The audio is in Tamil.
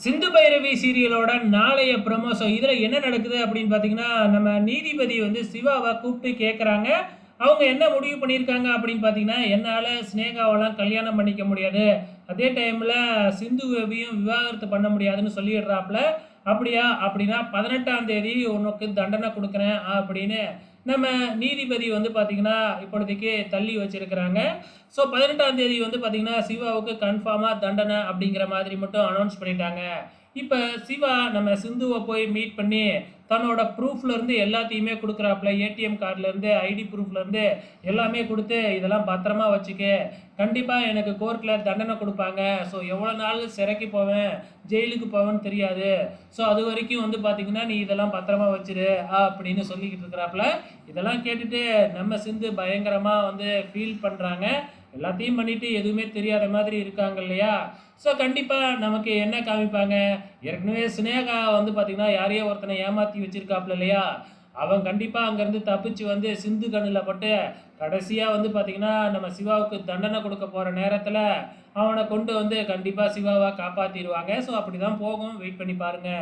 சிந்து பைரவி சீரியலோட நாளைய ப்ரொமோ இதில் என்ன நடக்குது அப்படின்னு பார்த்தீங்கன்னா நம்ம நீதிபதி வந்து சிவாவை கூப்பிட்டு கேட்குறாங்க அவங்க என்ன முடிவு பண்ணியிருக்காங்க அப்படின்னு பார்த்தீங்கன்னா என்னால் ஸ்னேகாவெல்லாம் கல்யாணம் பண்ணிக்க முடியாது. அதே டைமில் சிந்துவையும் விவாகரத்து பண்ண முடியாதுன்னு சொல்லிடுறாப்புல. அப்படியா? அப்படின்னா பதினெட்டாம் தேதி உனக்கு தண்டனை கொடுக்குறேன் அப்படின்னு நம்ம நீதிபதி வந்து பார்த்திங்கன்னா இப்பொழுதைக்கு தள்ளி வச்சுருக்கிறாங்க. ஸோ பதினெட்டாம் தேதி வந்து பார்த்திங்கன்னா சிவாவுக்கு கன்ஃபார்மாக தண்டனை அப்படிங்கிற மாதிரி மட்டும் அனௌன்ஸ் பண்ணிட்டாங்க. இப்போ சிவா நம்ம சிந்துவை போய் மீட் பண்ணி தன்னோட ப்ரூஃப்லேருந்து எல்லாத்தையுமே கொடுக்குறாப்புல. ஏடிஎம் கார்டுலேருந்து ஐடி ப்ரூஃப்லேருந்து எல்லாமே கொடுத்து இதெல்லாம் பத்திரமா வச்சுக்க. கண்டிப்பாக எனக்கு கோர்ட்டில் தண்டனை கொடுப்பாங்க. ஸோ எவ்வளோ நாள் சிறைக்கு போவேன்? ஜெயிலுக்கு போவேன்னு தெரியாது. ஸோ அது வரைக்கும் வந்து பார்த்திங்கன்னா நீ இதெல்லாம் பத்திரமா வச்சிரு அப்படின்னு சொல்லிக்கிட்டு இருக்கிறாப்புல. இதெல்லாம் கேட்டுட்டு நம்ம சிந்து பயங்கரமாக வந்து ஃபீல் பண்ணுறாங்க எல்லாத்தையும் பண்ணிட்டு எதுவுமே தெரியாத மாதிரி இருக்காங்க இல்லையா? ஸோ கண்டிப்பாக நமக்கு என்ன காமிப்பாங்க? ஏற்கனவே சினேகா வந்து பார்த்திங்கன்னா யாரையோ ஒருத்தனை ஏமாற்றி வச்சிருக்காப்புல இல்லையா? அவன் கண்டிப்பாக அங்கேருந்து தப்பிச்சு வந்து சிந்து கண்ணில் பட்டு கடைசியாக வந்து பார்த்திங்கன்னா நம்ம சிவாவுக்கு தண்டனை கொடுக்க போகிற நேரத்தில் அவனை கொண்டு வந்து கண்டிப்பாக சிவாவை காப்பாற்றிடுவாங்க ஸோ அப்படி தான் போகும். வெயிட் பண்ணி பாருங்கள்